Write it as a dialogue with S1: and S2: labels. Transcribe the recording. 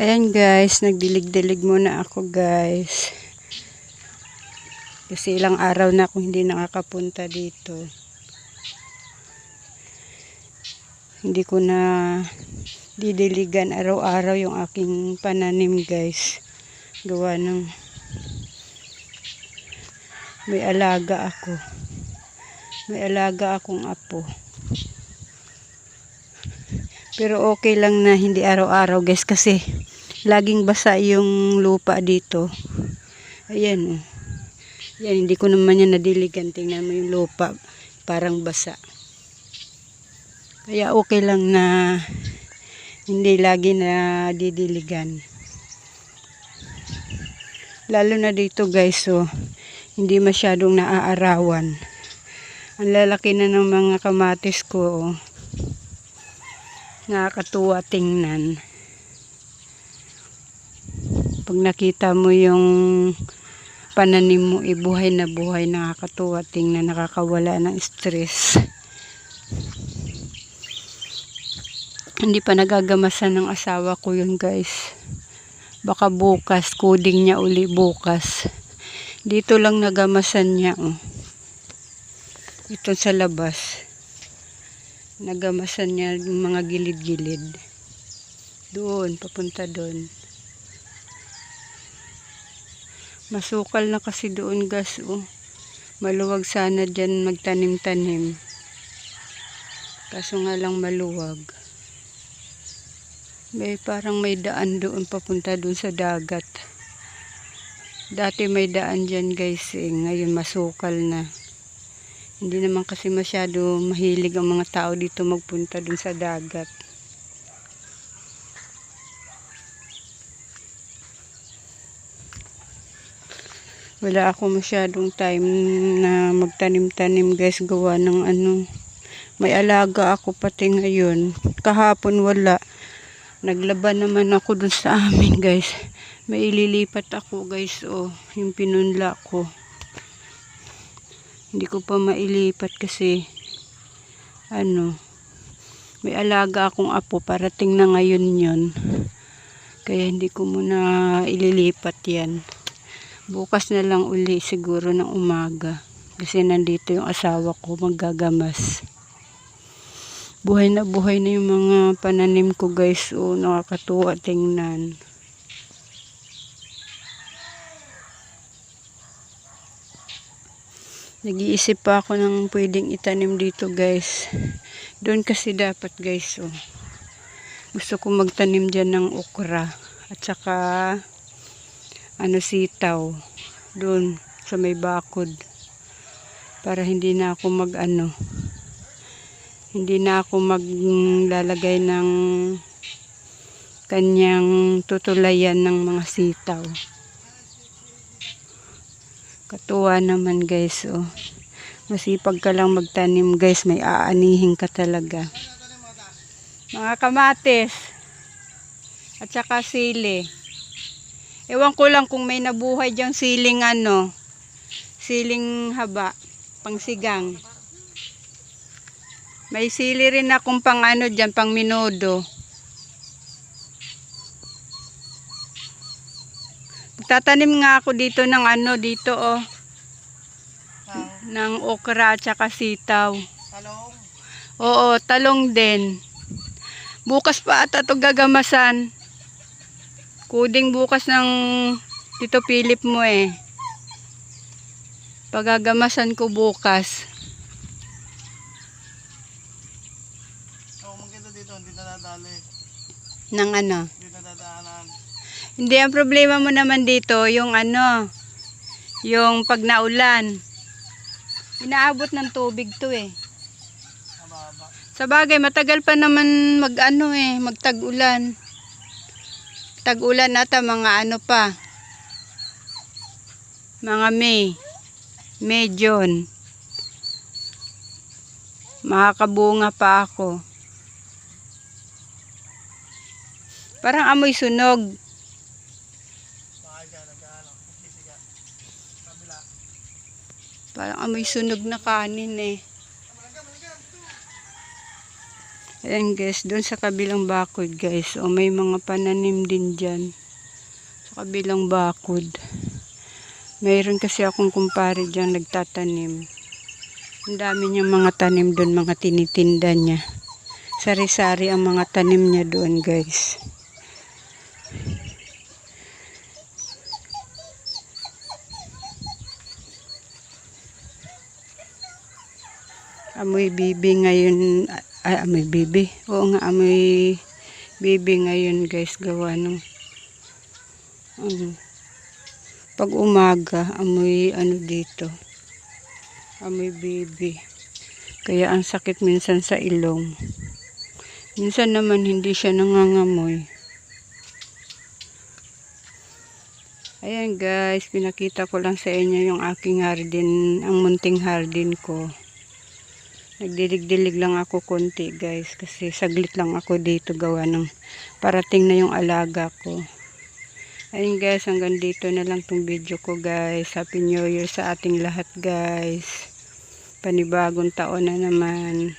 S1: Ayan guys, nagdilig-dilig muna ako guys. Kasi ilang araw na akong hindi nakakapunta dito. Hindi ko na didiligan araw-araw yung aking pananim guys. Gawa ng may alaga ako. May alaga akong apo. Pero okay lang na hindi araw-araw guys kasi laging basa yung lupa dito. Ayan oh. Yan, hindi ko naman yan nadiligan. Tingnan mo yung lupa. Parang basa. Kaya okay lang na hindi lagi na didiligan. Lalo na dito guys, so hindi masyadong naaarawan. Ang lalaki na ng mga kamatis ko. Oh. Nakakatuwa tingnan. Pag nakita mo yung pananim mo, ibuhay na buhay, nakakatuwa tingnan, nakakawala ng stress. Hindi pa nagagamasan ng asawa ko yun guys. Baka bukas, coding niya uli bukas. Dito lang nagamasan niya. Oh. Ito sa labas. Nagamasan niya yung mga gilid-gilid. Doon, papunta doon. Masukal na kasi doon gas oh. Maluwag sana dyan magtanim-tanim. Kaso nga lang maluwag. May parang may daan doon papunta doon sa dagat. Dati may daan dyan guys eh. Ngayon masukal na. Hindi naman kasi masyado mahilig ang mga tao dito magpunta doon sa dagat. Wala ako masyadong time na magtanim-tanim guys. Gawa ng ano may alaga ako pati ngayon. Kahapon wala. Naglaban naman ako dun sa amin guys. May ililipat ako guys. Oh yung pinunla ko. Hindi ko pa mailipat kasi ano may alaga akong apo. Parating na ngayon yon kaya hindi ko muna ililipat yan Bukas na lang uli siguro ng umaga. Kasi nandito yung asawa ko maggagamas. Buhay na buhay na yung mga pananim ko guys. O nakakatuwa tingnan. Nag-iisip pa ako ng pwedeng itanim dito guys. Doon kasi dapat guys. Oh. Gusto ko magtanim dyan ng okra. At saka ano sitaw. Doon sa may bakod. Para hindi na ako mag ano hindi na ako maglalagay ng kanyang tutulayan ng mga sitaw. Katuwa naman guys oh. Masipag ka lang magtanim guys. May aanihin ka talaga. Mga kamatis at saka sili Ewan ko lang kung may nabuhay diyang siling ano, siling haba, pangsigang. May sili rin akong pang ano dyan, pang minudo. Tatanim nga ako dito ng ano, dito oh. Ng okra at saka sitaw.
S2: Talong.
S1: Oo, talong din. Bukas pa ata ito gagamasan. Kuding bukas ng Tito Philip mo eh. Pagagamasan ko bukas.
S2: Oo, maganda dito, hindi na nadali.
S1: Ng ano.
S2: Hindi na dadaanan.
S1: Hindi, ang problema mo naman dito, yung ano, yung pag naulan. Inaabot ng tubig to eh. Sa bagay, matagal pa naman mag ano eh, magtag-ulan. Tag-ulan ata mga ano pa. Mga May. May, June. Makakabunga pa ako. Parang amoy sunog. Parang amoy sunog na kanin eh. Ayan guys, doon sa kabilang bakod guys. O may mga pananim din dyan. Sa kabilang bakod. Mayroon kasi akong kumpare dyan nagtatanim. Ang dami niyang mga tanim doon, mga tinitinda niya. Sari-sari ang mga tanim niya doon guys. Amoy bibi ngayon. Ay, amoy bibi. Oo nga, amoy bibi ngayon guys. Gawa ng ano, pag umaga, amoy ano dito. Amoy bibi. Kaya ang sakit minsan sa ilong. Minsan naman hindi siya nangangamoy. Ayan guys, pinakita ko lang sa inyo yung aking hardin, ang munting hardin ko. Nagdilig-dilig lang ako konti guys kasi saglit lang ako dito gawa ng parating na yung alaga ko. Ayun guys, hanggang dito na lang tong video ko guys. Happy New Year sa ating lahat guys. Panibagong taon na naman.